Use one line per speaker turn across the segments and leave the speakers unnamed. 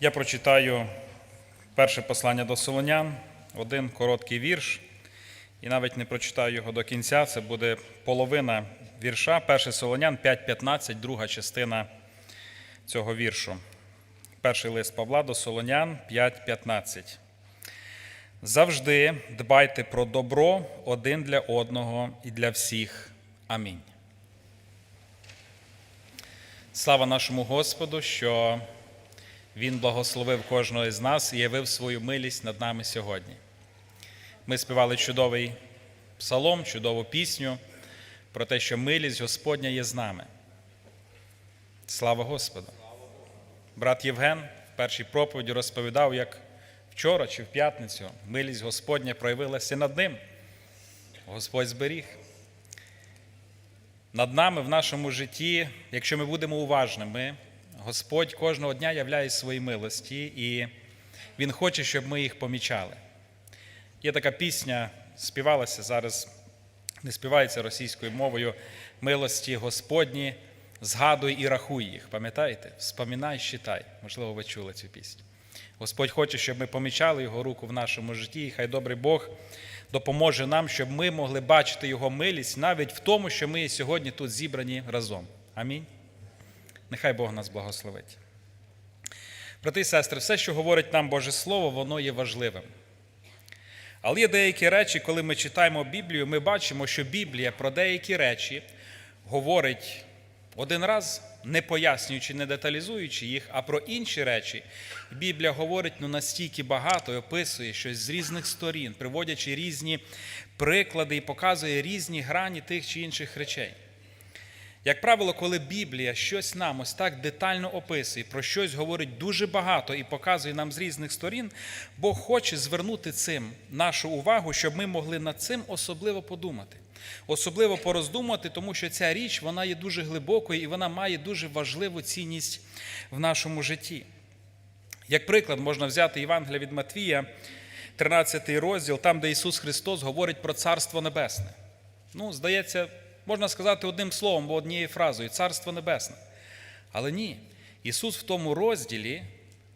Я прочитаю перше послання до Солонян, один короткий вірш, і навіть не прочитаю його до кінця. Це буде половина вірша. Перше Солонян 5.15, друга частина цього віршу. Перший лист Павла до Солонян 5.15. Завжди дбайте про добро один для одного і для всіх. Амінь. Слава нашому Господу, що Він благословив кожного із нас і явив свою милість над нами сьогодні. Ми співали чудовий псалом, чудову пісню про те, що милість Господня є з нами. Слава Господу! Брат Євген в першій проповіді розповідав, як вчора чи в п'ятницю милість Господня проявилася над ним. Господь зберіг. Над нами в нашому житті, якщо ми будемо уважними, Господь кожного дня являє свої милості, і Він хоче, щоб ми їх помічали. Є така пісня, співалася зараз, не співається російською мовою милості Господні, згадуй і рахуй їх. Пам'ятаєте? Вспоминай, считай. Можливо, ви чули цю пісню. Господь хоче, щоб ми помічали Його руку в нашому житті, і хай добрий Бог допоможе нам, щоб ми могли бачити Його милість навіть в тому, що ми сьогодні тут зібрані разом. Амінь. Нехай Бог нас благословить. Брати і сестри, все, що говорить нам Боже Слово, воно є важливим. Але є деякі речі, коли ми читаємо Біблію, ми бачимо, що Біблія про деякі речі говорить один раз, не пояснюючи, не деталізуючи їх, а про інші речі Біблія говорить ну, настільки багато і описує щось з різних сторін, приводячи різні приклади і показує різні грані тих чи інших речей. Як правило, коли Біблія щось нам ось так детально описує, про щось говорить дуже багато і показує нам з різних сторін, Бог хоче звернути цим нашу увагу, щоб ми могли над цим особливо подумати, особливо пороздумувати, тому що ця річ вона є дуже глибокою і вона має дуже важливу цінність в нашому житті. Як приклад, можна взяти Євангелія від Матвія, 13 розділ, там, де Ісус Христос говорить про Царство Небесне. Ну, здається, можна сказати одним словом, бо однією фразою Царство Небесне. Але ні. Ісус в тому розділі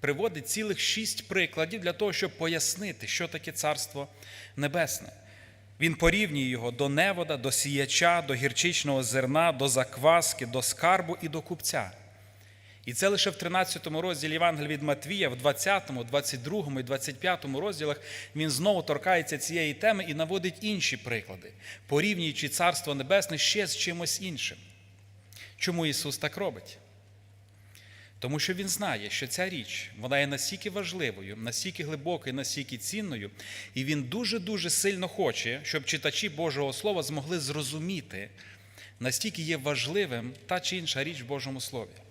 приводить цілих шість прикладів для того, щоб пояснити, що таке Царство Небесне. Він порівнює його до невода, до сіяча, до гірчичного зерна, до закваски, до скарбу і до купця. І це лише в 13 розділі Євангелія від Матвія, в 20, 22 і 25 розділах він знову торкається цієї теми і наводить інші приклади, порівнюючи Царство Небесне ще з чимось іншим. Чому Ісус так робить? Тому що Він знає, що ця річ вона є настільки важливою, настільки глибокою, настільки цінною, і Він дуже-дуже сильно хоче, щоб читачі Божого Слова змогли зрозуміти, настільки є важливим та чи інша річ в Божому Слові.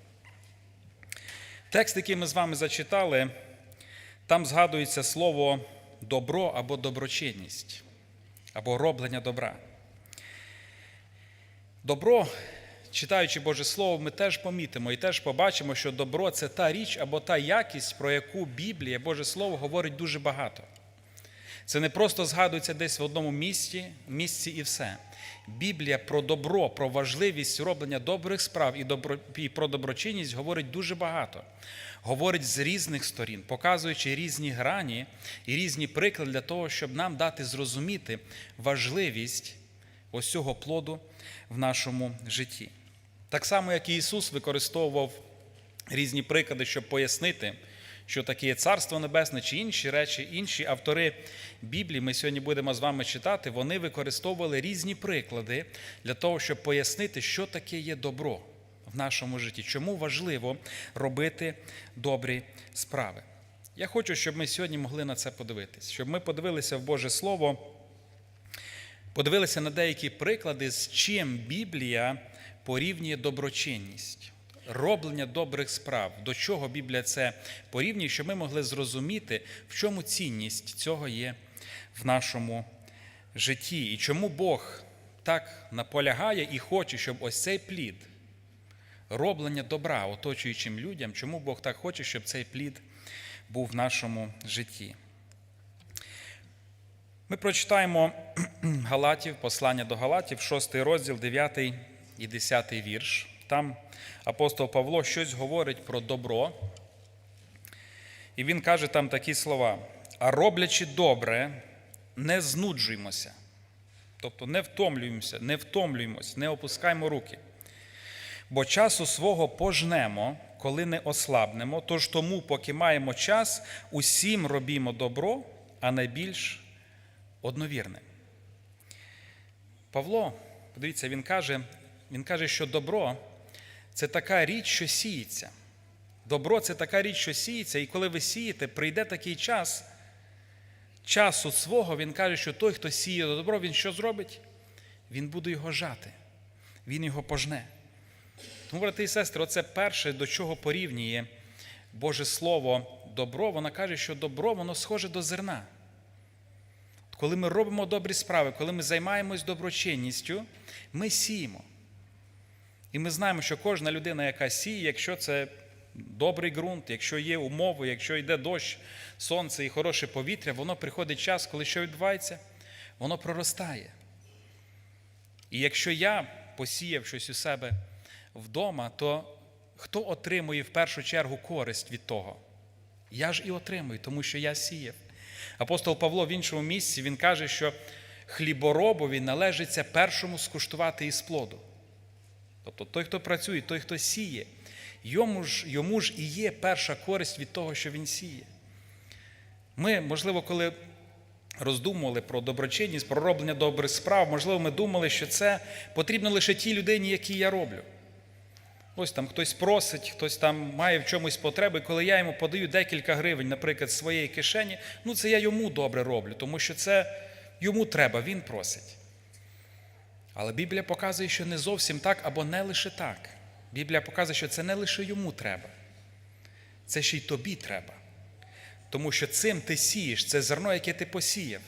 Текст, який ми з вами зачитали, там згадується слово добро або доброчинність, або роблення добра. Добро, читаючи Боже Слово, ми теж помітимо і теж побачимо, що добро це та річ або та якість, про яку Біблія, Боже Слово говорить дуже багато. Це не просто згадується десь в одному місці, місці і все. Біблія про добро, про важливість роблення добрих справ і, добро, і про доброчинність говорить дуже багато. Говорить з різних сторін, показуючи різні грані і різні приклади для того, щоб нам дати зрозуміти важливість ось цього плоду в нашому житті. Так само, як і Ісус використовував різні приклади, щоб пояснити, що таке Царство Небесне чи інші речі, інші автори Біблії, ми сьогодні будемо з вами читати, вони використовували різні приклади для того, щоб пояснити, що таке є добро в нашому житті, чому важливо робити добрі справи. Я хочу, щоб ми сьогодні могли на це подивитись, щоб ми подивилися в Боже Слово, подивилися на деякі приклади, з чим Біблія порівнює доброчинність роблення добрих справ, до чого Біблія це порівнює, щоб ми могли зрозуміти, в чому цінність цього є в нашому житті, і чому Бог так наполягає і хоче, щоб ось цей плід, роблення добра оточуючим людям, чому Бог так хоче, щоб цей плід був в нашому житті. Ми прочитаємо Галатів, послання до Галатів, 6 розділ, 9 і 10 вірш. Там апостол Павло щось говорить про добро. І він каже там такі слова: а роблячи добре, не знуджуймося. Тобто не втомлюємося, не втомлюємось, не опускаємо руки. Бо часу свого пожнемо, коли не ослабнемо, тож тому, поки маємо час, усім робімо добро, а найбільш одновірне. Павло, подивіться, він каже, він каже, що добро це така річ, що сіється. Добро це така річ, що сіється, і коли ви сієте, прийде такий час, часу свого, він каже, що той, хто сіє добро, він що зробить? Він буде його жати, він його пожне. Тому, брати і сестри, оце перше, до чого порівнює Боже Слово добро, вона каже, що добро воно схоже до зерна. Коли ми робимо добрі справи, коли ми займаємось доброчинністю, ми сіємо. І ми знаємо, що кожна людина, яка сіє, якщо це добрий ґрунт, якщо є умови, якщо йде дощ, сонце і хороше повітря, воно приходить час, коли що відбувається, воно проростає. І якщо я посіяв щось у себе вдома, то хто отримує в першу чергу користь від того? Я ж і отримую, тому що я сіяв. Апостол Павло в іншому місці він каже, що хліборобові належиться першому скуштувати із плоду. Тобто той, хто працює, той, хто сіє, йому ж, йому ж і є перша користь від того, що він сіє. Ми, можливо, коли роздумували про доброчинність, про роблення добрих справ, можливо, ми думали, що це потрібно лише тій людині, якій я роблю. Ось там хтось просить, хтось там має в чомусь потреби, коли я йому подаю декілька гривень, наприклад, з своєї кишені, ну це я йому добре роблю, тому що це йому треба, він просить. Але Біблія показує, що не зовсім так або не лише так. Біблія показує, що це не лише йому треба, це ще й тобі треба. Тому що цим ти сієш, це зерно, яке ти посіяв.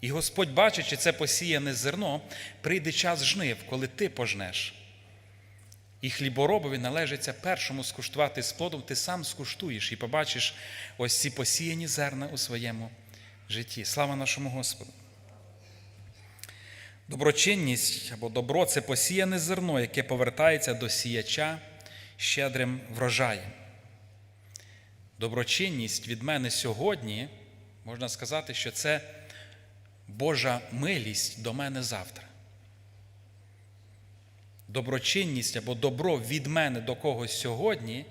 І Господь, бачачи це посіяне зерно, прийде час жнив, коли ти пожнеш. І хліборобові належиться першому скуштувати з плодом, ти сам скуштуєш і побачиш ось ці посіяні зерна у своєму житті. Слава нашому Господу! Доброчинність або добро це посіяне зерно, яке повертається до сіяча щедрим врожаєм. Доброчинність від мене сьогодні, можна сказати, що це Божа милість до мене завтра. Доброчинність або добро від мене до когось сьогодні,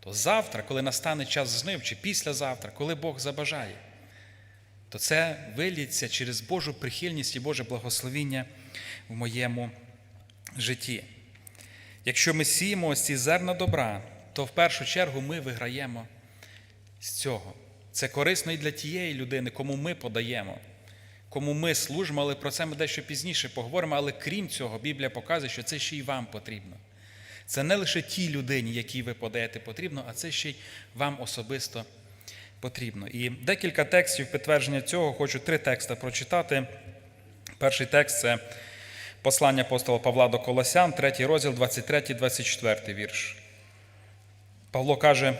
то завтра, коли настане час знив, чи післязавтра, коли Бог забажає, то це виліться через Божу прихильність і Боже благословіння в моєму житті. Якщо ми сіємо ось ці зерна добра, то в першу чергу ми виграємо з цього. Це корисно і для тієї людини, кому ми подаємо, кому ми служимо, але про це ми дещо пізніше поговоримо. Але крім цього, Біблія показує, що це ще й вам потрібно. Це не лише тій людині, якій ви подаєте потрібно, а це ще й вам особисто потрібно. І декілька текстів підтвердження цього, хочу три тексти прочитати. Перший текст це послання апостола Павла до Колосян, 3 розділ, 23-24 вірш. Павло каже: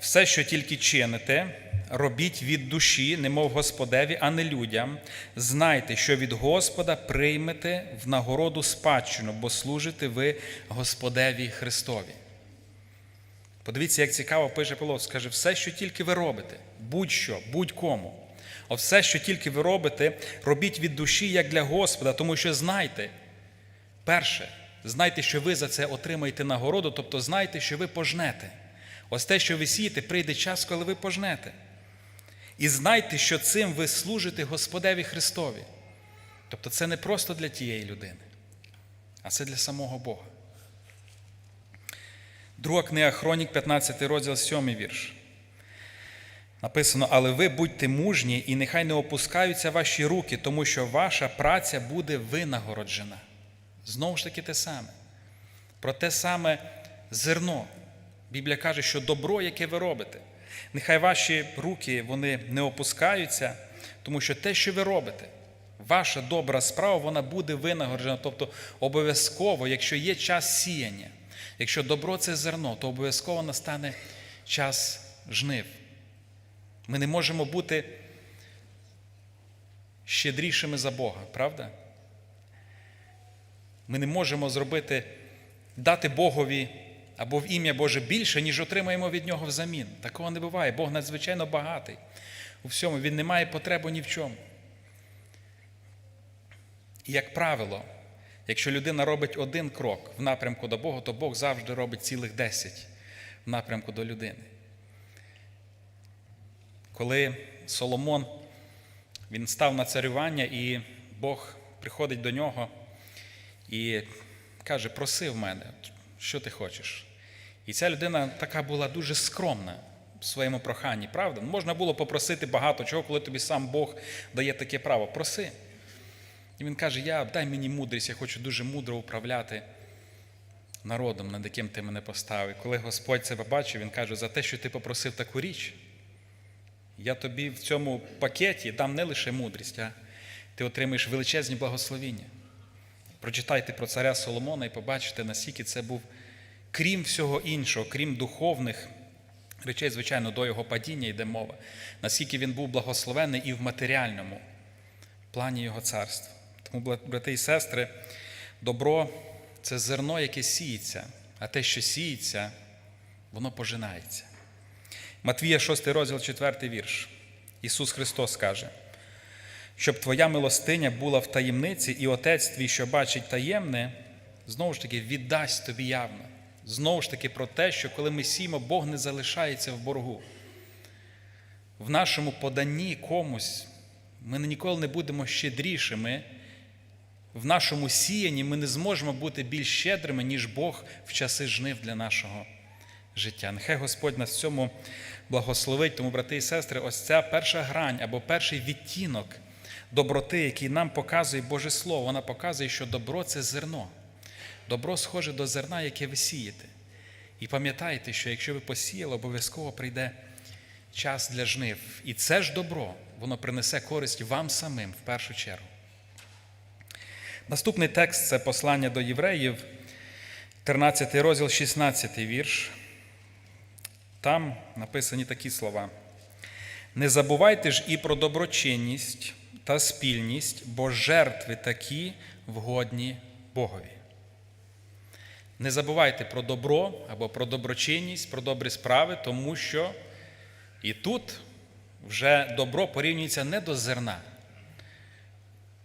все, що тільки чините, робіть від душі, немов Господеві, а не людям. Знайте, що від Господа приймете в нагороду спадщину, бо служите ви Господеві Христові. Подивіться, як цікаво пише Павло, скаже, все, що тільки ви робите, будь-що, будь-кому. А все, що тільки ви робите, робіть від душі, як для Господа, тому що знайте, перше, знайте, що ви за це отримаєте нагороду, тобто знайте, що ви пожнете. Ось те, що ви сієте, прийде час, коли ви пожнете. І знайте, що цим ви служите Господеві Христові. Тобто це не просто для тієї людини, а це для самого Бога. Друга книга Хронік, 15 розділ, 7 вірш. Написано, але ви будьте мужні, і нехай не опускаються ваші руки, тому що ваша праця буде винагороджена. Знову ж таки те саме. Про те саме зерно. Біблія каже, що добро, яке ви робите, нехай ваші руки вони не опускаються, тому що те, що ви робите, ваша добра справа, вона буде винагороджена. Тобто обов'язково, якщо є час сіяння, якщо добро це зерно, то обов'язково настане час жнив. Ми не можемо бути щедрішими за Бога, правда? Ми не можемо зробити, дати Богові або в ім'я Боже більше, ніж отримаємо від Нього взамін. Такого не буває. Бог надзвичайно багатий у всьому. Він не має потреби ні в чому. І як правило, якщо людина робить один крок в напрямку до Бога, то Бог завжди робить цілих десять в напрямку до людини. Коли Соломон він став на царювання, і Бог приходить до нього і каже: проси в мене, що ти хочеш. І ця людина така була дуже скромна в своєму проханні, правда? Можна було попросити багато чого, коли тобі сам Бог дає таке право. Проси. І він каже: Я дай мені мудрість, я хочу дуже мудро управляти народом, над яким ти мене поставив. І Коли Господь це побачив, він каже, за те, що ти попросив таку річ, я тобі в цьому пакеті дам не лише мудрість, а ти отримаєш величезні благословіння. Прочитайте про царя Соломона і побачите, наскільки це був, крім всього іншого, крім духовних речей, звичайно, до його падіння йде мова, наскільки він був благословений і в матеріальному плані його царства. Тому, брати і сестри, добро це зерно, яке сіється, а те, що сіється, воно пожинається. Матвія, 6 розділ, 4 вірш. Ісус Христос каже, щоб твоя милостиня була в таємниці, і Отець твій, що бачить таємне, знову ж таки віддасть тобі явно. Знову ж таки, про те, що коли ми сіємо, Бог не залишається в боргу. В нашому поданні комусь ми ніколи не будемо щедрішими. В нашому сіянні ми не зможемо бути більш щедрими, ніж Бог в часи жнив для нашого життя. Нехай Господь нас в цьому благословить. Тому, брати і сестри, ось ця перша грань або перший відтінок доброти, який нам показує Боже Слово, вона показує, що добро це зерно. Добро схоже до зерна, яке ви сієте. І пам'ятайте, що якщо ви посіяли, обов'язково прийде час для жнив. І це ж добро, воно принесе користь вам самим в першу чергу. Наступний текст це послання до євреїв, 13 розділ, 16 вірш. Там написані такі слова. Не забувайте ж і про доброчинність та спільність, бо жертви такі вгодні Богові. Не забувайте про добро або про доброчинність, про добрі справи, тому що і тут вже добро порівнюється не до зерна.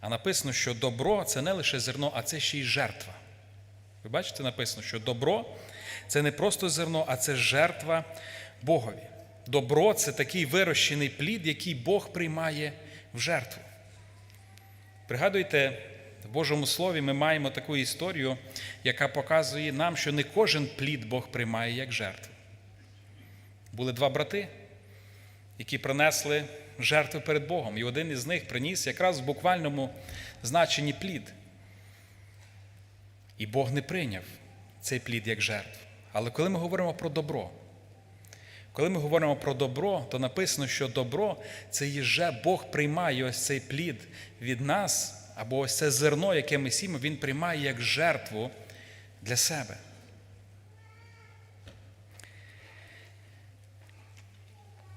А написано, що добро це не лише зерно, а це ще й жертва. Ви бачите, написано, що добро це не просто зерно, а це жертва Богові. Добро це такий вирощений плід, який Бог приймає в жертву. Пригадуйте, в Божому Слові ми маємо таку історію, яка показує нам, що не кожен плід Бог приймає як жертву. Були два брати, які принесли жертви перед Богом. І один із них приніс якраз в буквальному значенні плід. І Бог не прийняв цей плід як жертву. Але коли ми говоримо про добро, коли ми говоримо про добро, то написано, що добро це їже Бог приймає ось цей плід від нас, або ось це зерно, яке ми сімо, Він приймає як жертву для себе.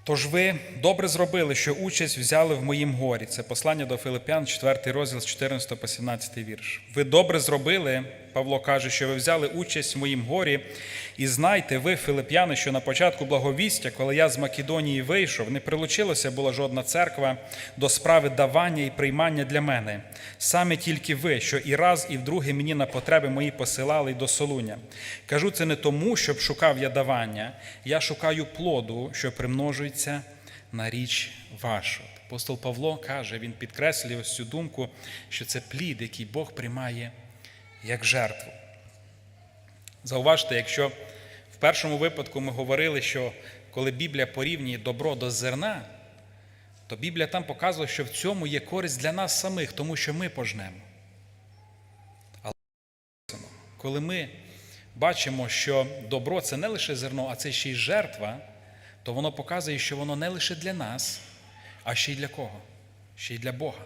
Тож ви добре зробили, що участь взяли в моїм горі. Це послання до Филиппян, 4 розділ з 14 по 17 вірш. Ви добре зробили, Павло каже, що ви взяли участь в моїм горі. І знайте ви, Филип'яни, що на початку благовістя, коли я з Македонії вийшов, не прилучилася була жодна церква до справи давання і приймання для мене. Саме тільки ви, що і раз, і вдруге мені на потреби мої посилали й до Солуня. Кажу це не тому, щоб шукав я давання, я шукаю плоду, що примножується на річ вашу. Апостол Павло каже, він підкреслює ось цю думку, що це плід, який Бог приймає як жертву. Зауважте, якщо в першому випадку ми говорили, що коли Біблія порівнює добро до зерна, то Біблія там показує, що в цьому є користь для нас самих, тому що ми пожнемо. Але коли ми бачимо, що добро це не лише зерно, а це ще й жертва, то воно показує, що воно не лише для нас, а ще й для кого? Ще й для Бога.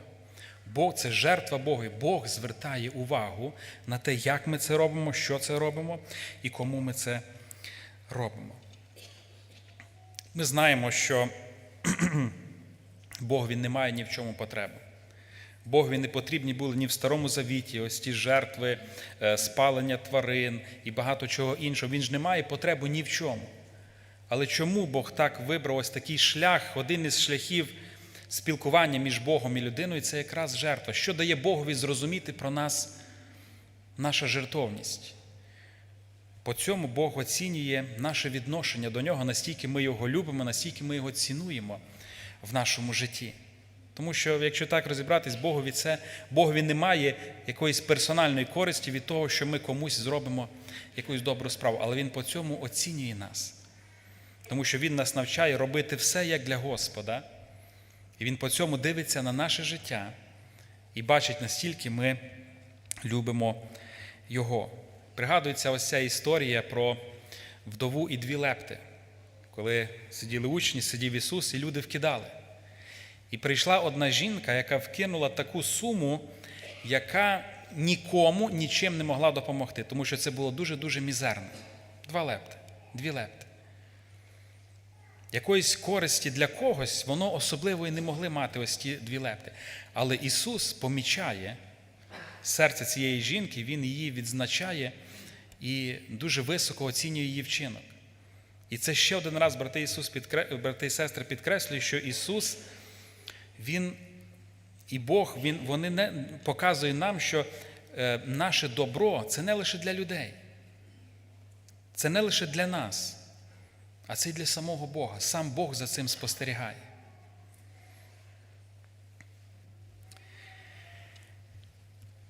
Бог це жертва Богу. Бог звертає увагу на те, як ми це робимо, що це робимо і кому ми це робимо. Ми знаємо, що Бог він не має ні в чому потреби. Богові не потрібні були ні в Старому Завіті, ось ті жертви, е, спалення тварин і багато чого іншого. Він ж не має потреби ні в чому. Але чому Бог так вибрав ось такий шлях, один із шляхів спілкування між Богом і людиною це якраз жертва. Що дає Богові зрозуміти про нас наша жертовність? По цьому Бог оцінює наше відношення до нього, настільки ми його любимо, настільки ми його цінуємо в нашому житті. Тому що, якщо так розібратись, Богові це Богові немає якоїсь персональної користі від того, що ми комусь зробимо якусь добру справу, але Він по цьому оцінює нас. Тому що Він нас навчає робити все як для Господа. І Він по цьому дивиться на наше життя і бачить, настільки ми любимо Його. Пригадується ось ця історія про вдову і дві лепти, коли сиділи учні, сидів Ісус, і люди вкидали. І прийшла одна жінка, яка вкинула таку суму, яка нікому нічим не могла допомогти, тому що це було дуже-дуже мізерно. Два лепти, дві лепти. Якоїсь користі для когось воно особливо і не могли мати ось ті дві лепти. Але Ісус помічає серце цієї жінки, Він її відзначає і дуже високо оцінює її вчинок. І це ще один раз, брати, Ісус підкре... брати і сестри, підкреслює, що Ісус, Він і Бог, він, вони не показує нам, що е, наше добро це не лише для людей, це не лише для нас, а це й для самого Бога. Сам Бог за цим спостерігає.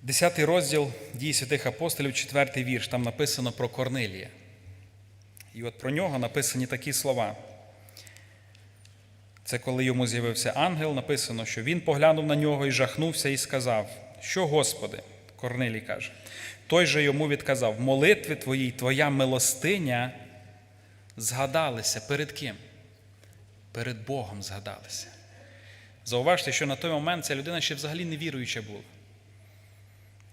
Десятий розділ дії святих апостолів, четвертий вірш, там написано про Корнилія. І от про нього написані такі слова. Це коли йому з'явився ангел, написано, що він поглянув на нього і жахнувся і сказав: Що, Господи? Корнилій каже. Той же йому відказав: в молитві твоїй, твоя милостиня згадалися перед ким? Перед Богом згадалися. Зауважте, що на той момент ця людина ще взагалі не віруюча була.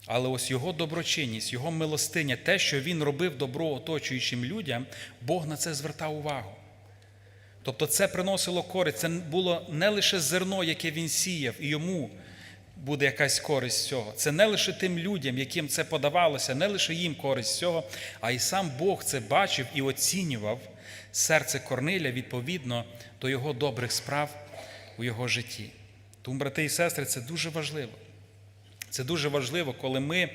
Але ось його доброчинність, його милостиня, те, що він робив добро оточуючим людям, Бог на це звертав увагу. Тобто це приносило користь, це було не лише зерно, яке він сіяв, і йому буде якась користь з цього. Це не лише тим людям, яким це подавалося, не лише їм користь з цього, а й сам Бог це бачив і оцінював серце Корниля відповідно до його добрих справ у його житті. Тому, брати і сестри, це дуже важливо. Це дуже важливо, коли ми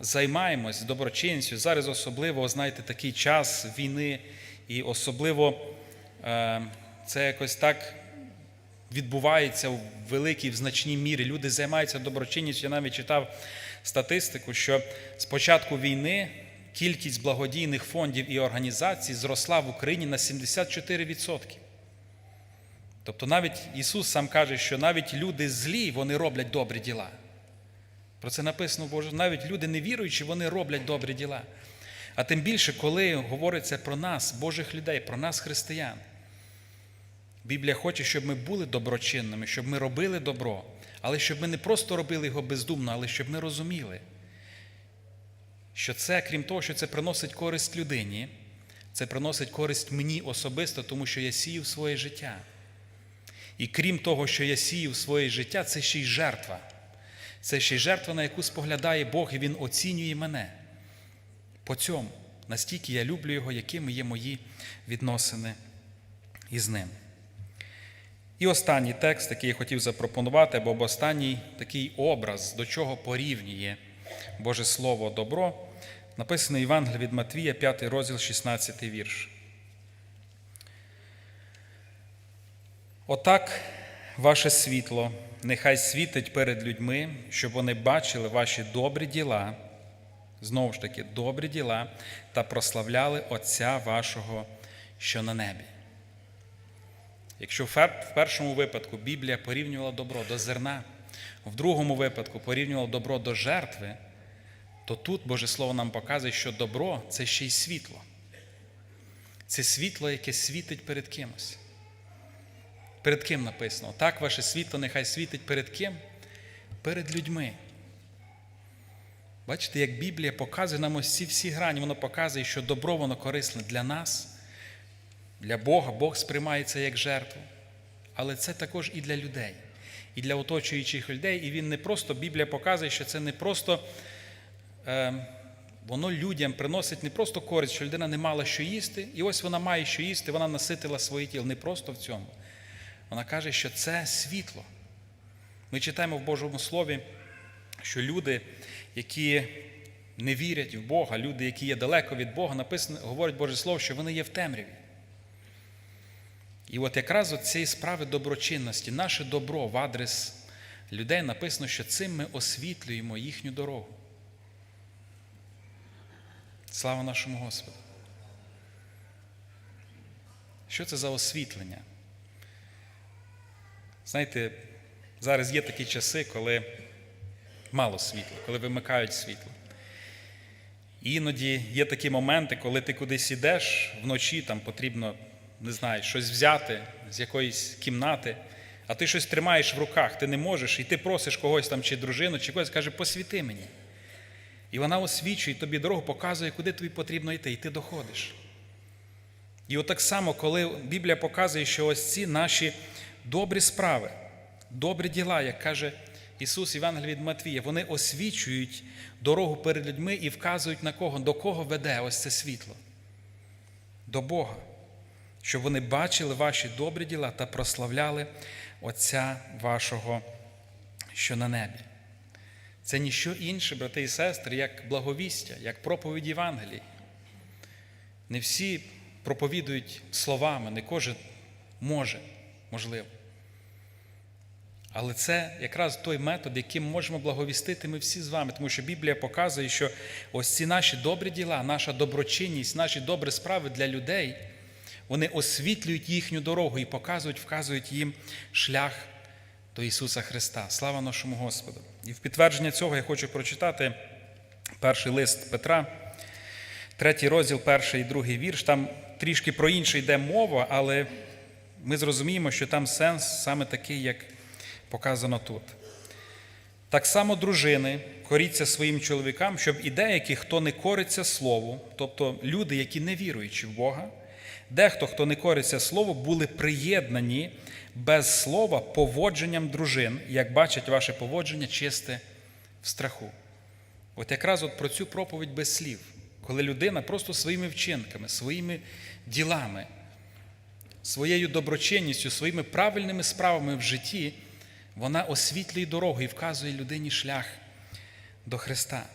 займаємось доброчинністю. Зараз особливо, знаєте, такий час війни, і особливо е, це якось так відбувається в великій, в значній мірі. Люди займаються доброчинністю. Я навіть читав статистику, що з початку війни кількість благодійних фондів і організацій зросла в Україні на 74%. Тобто навіть Ісус сам каже, що навіть люди злі, вони роблять добрі діла. Про це написано Боже, навіть люди невіруючі, вони роблять добрі діла. А тим більше, коли говориться про нас, Божих людей, про нас, християн. Біблія хоче, щоб ми були доброчинними, щоб ми робили добро, але щоб ми не просто робили його бездумно, але щоб ми розуміли, що це, крім того, що це приносить користь людині, це приносить користь мені особисто, тому що я сію своє життя. І крім того, що я сію своє життя, це ще й жертва. Це ще й жертва, на яку споглядає Бог, і Він оцінює мене. По цьому, настільки я люблю Його, якими є мої відносини із ним. І останній текст, який я хотів запропонувати, або останній такий образ, до чого порівнює Боже Слово добро, написаний Євангелій від Матвія, 5 розділ, 16 вірш. Отак ваше світло нехай світить перед людьми, щоб вони бачили ваші добрі діла, знову ж таки, добрі діла, та прославляли Отця вашого, що на небі. Якщо в першому випадку Біблія порівнювала добро до зерна, в другому випадку порівнювала добро до жертви, то тут Боже Слово нам показує, що добро це ще й світло. Це світло, яке світить перед кимось. Перед ким написано? Так, ваше світло нехай світить перед ким? Перед людьми. Бачите, як Біблія показує нам ось ці всі грані, воно показує, що добро воно корисне для нас, для Бога. Бог сприймається як жертву. Але це також і для людей. І для оточуючих людей. І він не просто, Біблія показує, що це не просто. Е, Воно людям приносить не просто користь, що людина не мала що їсти, і ось вона має що їсти, вона наситила своє тіло. Не просто в цьому. Вона каже, що це світло. Ми читаємо в Божому Слові, що люди, які не вірять в Бога, люди, які є далеко від Бога, написано, говорить Боже Слово, що вони є в темряві. І от якраз от цієї справи доброчинності, наше добро в адрес людей написано, що цим ми освітлюємо їхню дорогу. Слава нашому Господу. Що це за освітлення? Знаєте, зараз є такі часи, коли мало світла, коли вимикають світло. Іноді є такі моменти, коли ти кудись ідеш вночі, там потрібно, не знаю, щось взяти з якоїсь кімнати, а ти щось тримаєш в руках, ти не можеш, і ти просиш когось там, чи дружину, чи когось, каже, посвіти мені. І вона освічує тобі дорогу, показує, куди тобі потрібно йти, і ти доходиш. І от так само, коли Біблія показує, що ось ці наші добрі справи, добрі діла, як каже Ісус Євангелій від Матвія, вони освічують дорогу перед людьми і вказують на кого, до кого веде ось це світло. До Бога. Щоб вони бачили ваші добрі діла та прославляли Отця вашого, що на небі. Це ніщо інше, брати і сестри, як благовістя, як проповідь Євангелії. Не всі проповідують словами, не кожен може, можливо. Але це якраз той метод, яким можемо благовістити ми всі з вами, тому що Біблія показує, що ось ці наші добрі діла, наша доброчинність, наші добрі справи для людей, вони освітлюють їхню дорогу і показують, вказують їм шлях до Ісуса Христа. Слава нашому Господу! І в підтвердження цього я хочу прочитати перший лист Петра, третій розділ, перший і другий вірш. Там трішки про інше йде мова, але ми зрозуміємо, що там сенс саме такий, як показано тут. Так само дружини коріться своїм чоловікам, щоб і деякі, хто не кориться слову, тобто люди, які не віруючи в Бога, дехто, хто не кориться слову, були приєднані без слова поводженням дружин, як бачать ваше поводження чисте в страху. От якраз от про цю проповідь без слів, коли людина просто своїми вчинками, своїми ділами, своєю доброчинністю, своїми правильними справами в житті, вона освітлює дорогу і вказує людині шлях до Христа.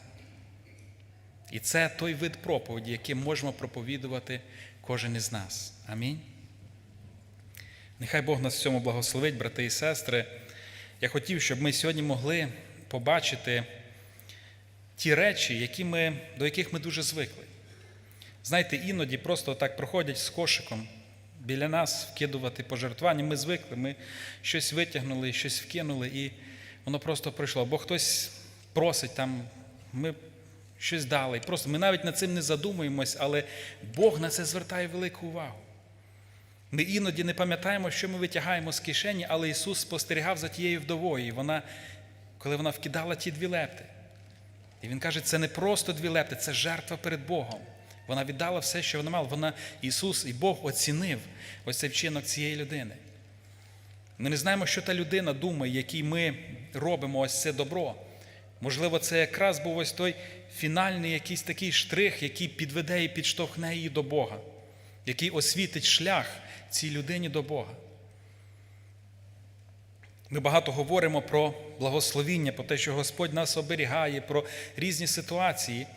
І це той вид проповіді, яким можемо проповідувати кожен із нас. Амінь. Нехай Бог нас в цьому благословить, брати і сестри. Я хотів, щоб ми сьогодні могли побачити ті речі, які ми, до яких ми дуже звикли. Знаєте, іноді просто так проходять з кошиком біля нас вкидувати пожертвування. Ми звикли, ми щось витягнули, щось вкинули, і воно просто пройшло. Бо хтось просить там, ми щось дали. Просто ми навіть над цим не задумуємось, але Бог на це звертає велику увагу. Ми іноді не пам'ятаємо, що ми витягаємо з кишені, але Ісус спостерігав за тією вдовою, і вона, коли вона вкидала ті дві лепти. І Він каже, це не просто дві лепти, це жертва перед Богом. Вона віддала все, що вона мала. Вона, Ісус і Бог оцінив ось цей вчинок цієї людини. Ми не знаємо, що та людина думає, який ми робимо ось це добро. Можливо, це якраз був ось той фінальний якийсь такий штрих, який підведе і підштовхне її до Бога, який освітить шлях цій людині до Бога. Ми багато говоримо про благословіння, про те, що Господь нас оберігає, про різні ситуації,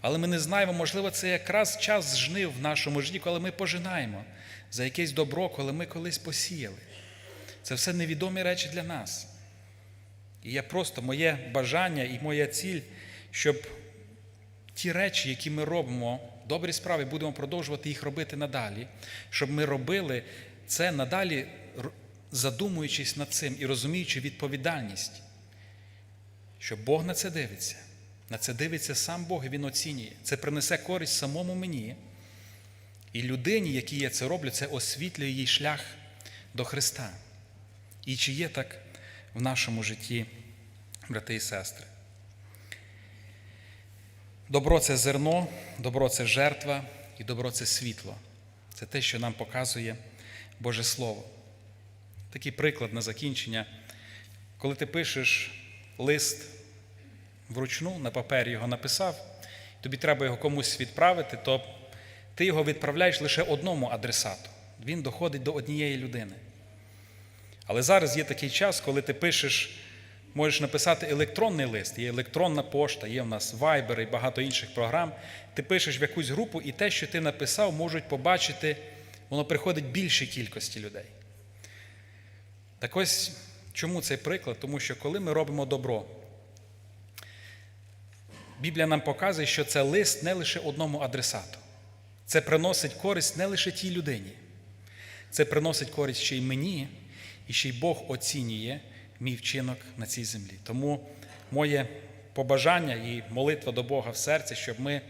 але ми не знаємо, можливо, це якраз час жнив в нашому житті, коли ми пожинаємо за якесь добро, коли ми колись посіяли. Це все невідомі речі для нас. І я просто моє бажання і моя ціль, щоб ті речі, які ми робимо, добрі справи, будемо продовжувати їх робити надалі, щоб ми робили це надалі, задумуючись над цим і розуміючи відповідальність, що Бог на це дивиться. На це дивиться сам Бог, і Він оцінює. Це принесе користь самому мені. І людині, якій я це роблю, це освітлює їй шлях до Христа. І чи є так в нашому житті, брати і сестри? Добро це зерно, добро це жертва і добро це світло. Це те, що нам показує Боже Слово. Такий приклад на закінчення. Коли ти пишеш лист вручну, на папері його написав, тобі треба його комусь відправити, то ти його відправляєш лише одному адресату. Він доходить до однієї людини. Але зараз є такий час, коли ти пишеш, можеш написати електронний лист, є електронна пошта, є в нас Viber і багато інших програм. Ти пишеш в якусь групу, і те, що ти написав, можуть побачити, воно приходить більшій кількості людей. Так ось чому цей приклад? Тому що коли ми робимо добро, Біблія нам показує, що це лист не лише одному адресату. Це приносить користь не лише тій людині. Це приносить користь ще й мені, і ще й Бог оцінює мій вчинок на цій землі. Тому моє побажання і молитва до Бога в серці, щоб ми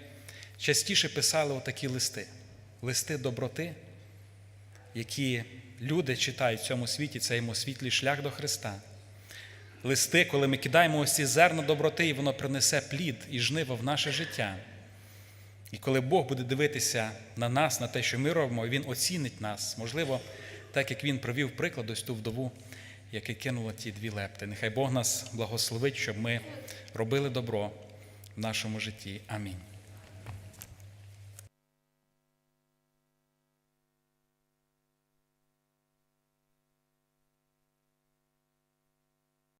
частіше писали отакі листи, листи доброти, які люди читають в цьому світі, це йому світлий шлях до Христа. Листи, коли ми кидаємо ось ці зерна доброти, і воно принесе плід і жниво в наше життя. І коли Бог буде дивитися на нас, на те, що ми робимо, Він оцінить нас, можливо, так як Він провів приклад ось ту вдову, яка кинуло ті дві лепти. Нехай Бог нас благословить, щоб ми робили добро в нашому житті. Амінь.